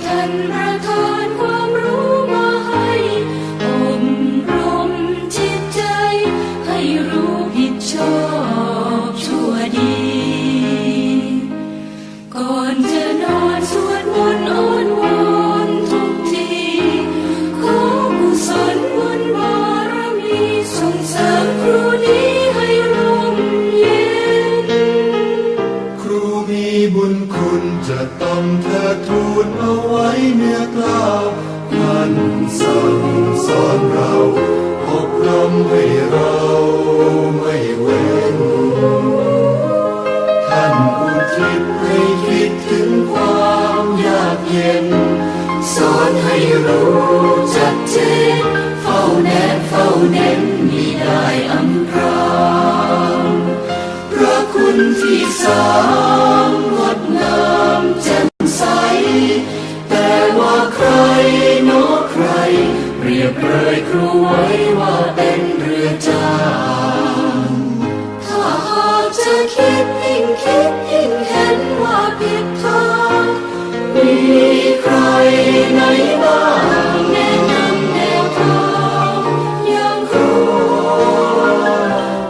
Dunbar Court. เนื้อกล้าท่านสั่งสอนเราอบรมให้เราไม่เว้น ท่านอุทิศให้คิดถึงความยากเย็น สอนให้รู้จักเจนเฝ้าแนบเฝ้าเน้นมีได้อำพรางพระคุณที่สามงดงามแจ่ม คิดยิ่งเห็นว่าผิดทางมีใครไหนบ้างแนะนำแนวทางอย่างครู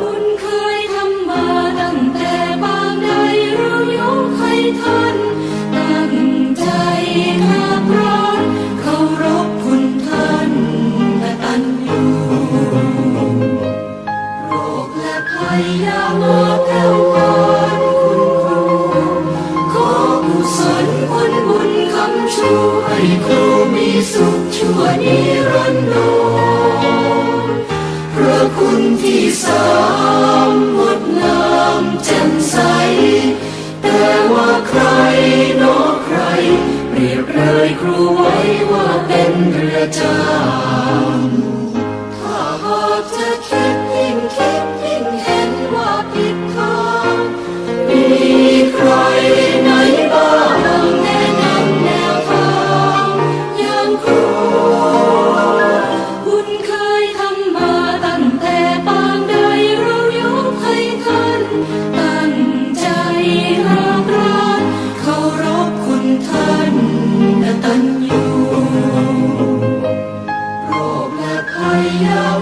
บุญเคยทำมาตั้งแต่บางใดเรายกให้ท่านตั้งใจขับร้อนเคารพคุณท่านกตัญญูโรคและภัยยามาแผ่วพรา ให้ครูมีสุขชั่วนิรันดรพระคุณที่สามงดงามแจ่มใส แต่ว่าใคร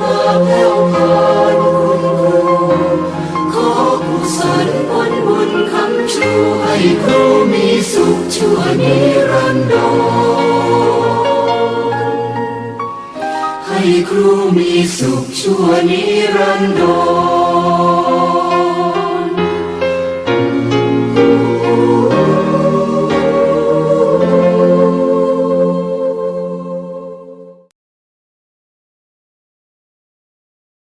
มาแผ่วพรานคุณครูขอกุศลผลบุญคำชูให้ครูมีสุขชั่วนิรันดรให้ครูมีสุขชั่วนิรันดร